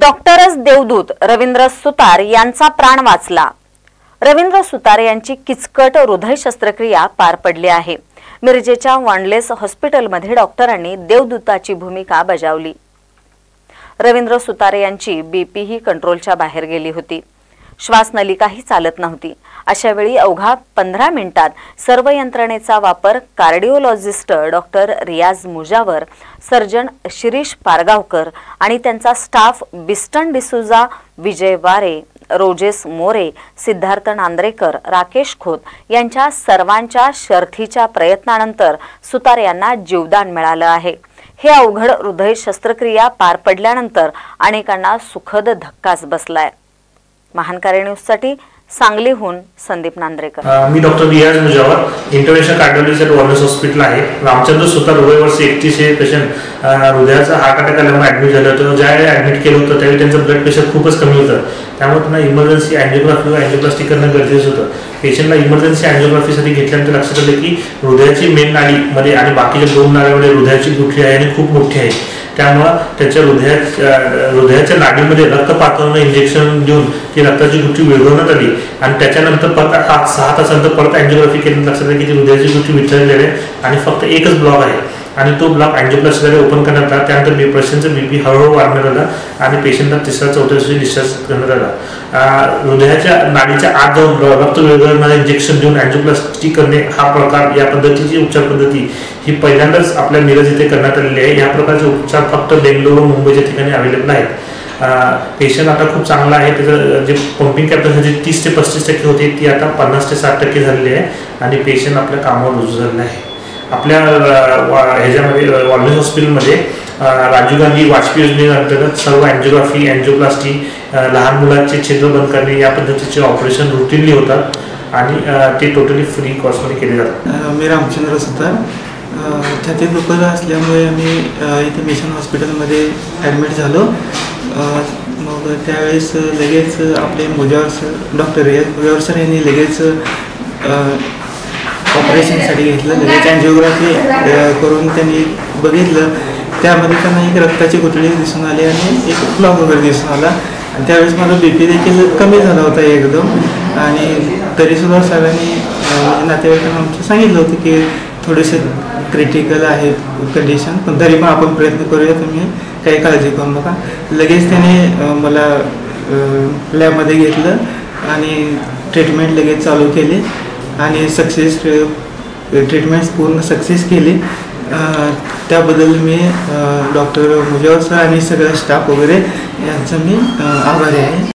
डॉक्टरच देवदूत रवींद्र सुतार यांचा प्राण वाचला. रवींद्र सुतार यांची किचकट हृदय शस्त्रक्रिया पार पडली आहे. मिरजेच्या वॉनलेस हॉस्पिटलमध्ये डॉक्टरांनी देवदूताची भूमिका बजावली. रवींद्र सुतार यांची बीपी ही कंट्रोलच्या बाहेर गेली होती. श्वासनलिकाही चालत नव्हती. अशा वेळी अवघा पंधरा मिनिटात सर्व यंत्रणेचा वापर कार्डिओलॉजिस्ट डॉक्टर रियाज मुजावर सर्जन शिरीष पारगावकर आणि त्यांचा स्टाफ बिस्टन डिसुजा विजय वारे रोजेस मोरे सिद्धार्थ नांद्रेकर राकेश खोत यांच्या सर्वांच्या शर्थीच्या प्रयत्नानंतर सुतार यांना जीवदान मिळालं आहे. हे अवघड हृदय शस्त्रक्रिया पार पडल्यानंतर अनेकांना सुखद धक्काच बसलाय. महानकारी न्यूजसाठी सांगलीहून संदीप नांद्रेकर. मी डॉक्टर रियाज मुजावर इंटरनॅशनल कार्डिओलॉजी हॉस्पिटल आहे. रामचंद्र सुतार हृदय वर्ष एकतीस हे पेशंट हृदयाचा हा अटॅक आल्यामुळे ॲडमिट झालं होतं. ज्यावेळी ॲडमिट केलं होतं त्यावेळी त्यांचं ब्लड प्रेशर खूपच कमी होतं. त्यामुळे त्यांना इमर्जन्सी अँजिओग्राफी व अँजिओप्लास्टिक करणं गरजेचं होतं. पेशंटला इमर्जन्सी अँजिओग्राफीसाठी घेतल्यानंतर लक्षात आलं की हृदयाची मेन नाळीमध्ये आणि बाकीच्या दोन नाड्यामध्ये हृदयाची गुठली आहे आणि खूप मोठी आहे. त्यामुळं त्याच्या हृदयाच्या हृदयाच्या नाडीमध्ये रक्त पातळणं इंजेक्शन देऊन ती रक्ताची गुठी विरघळवण्यात आली. आणि त्याच्यानंतर परत आठ सहा तासानंतर परत अँजिओग्राफी केली लक्षात आलं की ती हृदयाची गुठी विचारलेली आहे आणि फक्त एकच ब्लॉक आहे. आणि तो ब्लॉक अँजिओप्लास्टीद्वारे ओपन करण्यात आला. त्यानंतर बी पेशंटचं बीपी हळूहळू वाढण्यात आला आणि पेशंटला तिसऱ्या चौथ्या दिवशी डिस्चार्ज करण्यात आला. हृदयाच्या नाडीच्या आत जाऊन रक्त वेगवेगळ्या इंजेक्शन देऊन अँजिओप्लास्टी करणे हा प्रकार या पद्धतीची उपचार पद्धती ही पहिल्यांदाच आपल्या मिरज इथे करण्यात आलेली आहे. या प्रकारचे उपचार फक्त बेंगलोर मुंबईच्या ठिकाणी अवेलेबल आहेत. पेशंट आता खूप चांगला आहे. त्याचं जे पंपिंग कॅपॅसिटी तीस ते पस्तीस टक्के होती ती आता पन्नास ते साठ टक्के झालेली आहे. आणि पेशंट आपल्या कामावर रुजू झालेला आहे. आपल्या वा- ह्याच्यामध्ये वॉलनेस हॉस्पिटलमध्ये राजीव गांधी वाजपेयी योजनेअंतर्गत सर्व अँजिओग्राफी अँजिओप्लास्टी लहान मुलांचे छिद्र बंद करणे या पद्धतीचे ऑपरेशन रुटीनली होतात आणि ते टोटली फ्री कॉस्टमध्ये केले जातात. मी रामचंद्र सुतार अ, छातीत दुखत असल्यामुळे मी इथे मिशन हॉस्पिटलमध्ये ॲडमिट झालो. मग त्यावेळेस लगेच आपले Mojawar sir doctor Mojawar sir यांनी लगेच ऑपरेशनसाठी घेतलं लगेच अँजिओग्राफी करून त्यांनी बघितलं. त्यामध्ये त्यांना एक रक्ताची गुठळी दिसून आली आणि एक फ्लॉग वगैरे दिसून आला. आणि त्यावेळेस माझा बी पी देखील कमी झाला होता एकदम. आणि तरीसुद्धा सगळ्यांनी म्हणजे नातेवाईकांना आमच्या सांगितलं होतं की थोडेसे क्रिटिकल आहे कंडिशन पण तरी पण आपण प्रयत्न करूया तुम्ही काही काळजी करू नका. लगेच त्याने मला लॅबमध्ये घेतलं आणि ट्रीटमेंट लगेच चालू केली. आणि सक्सेस ट्रीटमेंट्स पूर्ण सक्सेस केली. त्याबद्दल मी डॉक्टर मुजावर सर आणि सगळा स्टाफ वगैरे यांचं मी आभारी आहे.